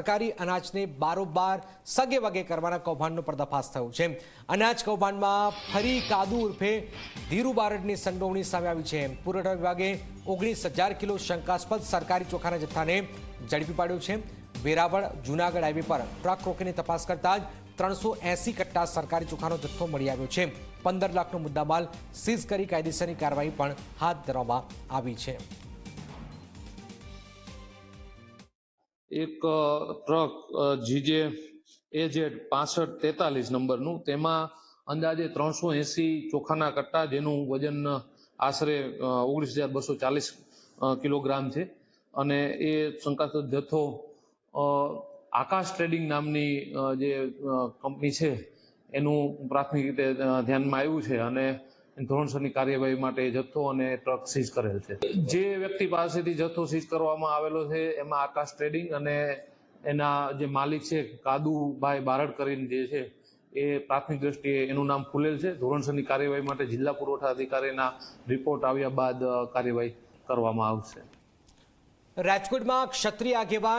સરકારી અનાજને બારોબાર સગે વગે કરવાના કૌભાંડનો પર્દાફાશ થયો છે. અનાજ કૌભાંડમાં ફરી કાદુ ઉર્ફે ધીરુ બારડની સંડોવણી સામે આવી છે. પુરવઠા વિભાગે ઓગણીસ હજાર કિલો શંકાસ્પદ સરકારી ચોખાના જથ્થાને ઝડપી પાડ્યો છે. વેરાવળ જુનાગઢ હાઈવે પર ટ્રક રોકીને તપાસ કરતા જ ત્રણસો એસી કટ્ટા સરકારી ચોખાનો જથ્થો મળી આવ્યો છે. પંદર લાખનો મુદ્દામાલ સીઝ કરી કાયદેસરની કાર્યવાહી પણ હાથ ધરવામાં આવી છે. એક ટ્રક જીજે એજેડ પાસઠ તેતાલીસ નંબરનું. તેમાં અંદાજે ત્રણસો એસી ચોખાના કટ્ટા, જેનું વજન આશરે ઓગણીસ હજાર બસો ચાલીસ કિલોગ્રામ છે. અને એ શંકાસ્પદ જથ્થો આકાશ ટ્રેડિંગ નામની જે કંપની છે, એનું પ્રાથમિક રીતે ધ્યાનમાં આવ્યું છે. અને ધોરણસરની કાર્યવાહી માટે જથ્થો અને ટ્રક સીઝ કરેલ છે. જે વ્યક્તિ પાસેથી જથ્થો સીઝ કરવામાં આવેલો છે, એમાં આકાશ ટ્રેડિંગ અને એના જે માલિક છે કાદુભાઈ બારડ કરીને જે છે, એ પ્રાથમિક દ્રષ્ટિએ એનું નામ ખુલેલ છે. ધોરણસરની કાર્યવાહી માટે જિલ્લા પુરવઠા અધિકારીના રિપોર્ટ આવ્યા બાદ કાર્યવાહી કરવામાં આવશે. રાજકોટમાં ક્ષત્રિય આગેવાન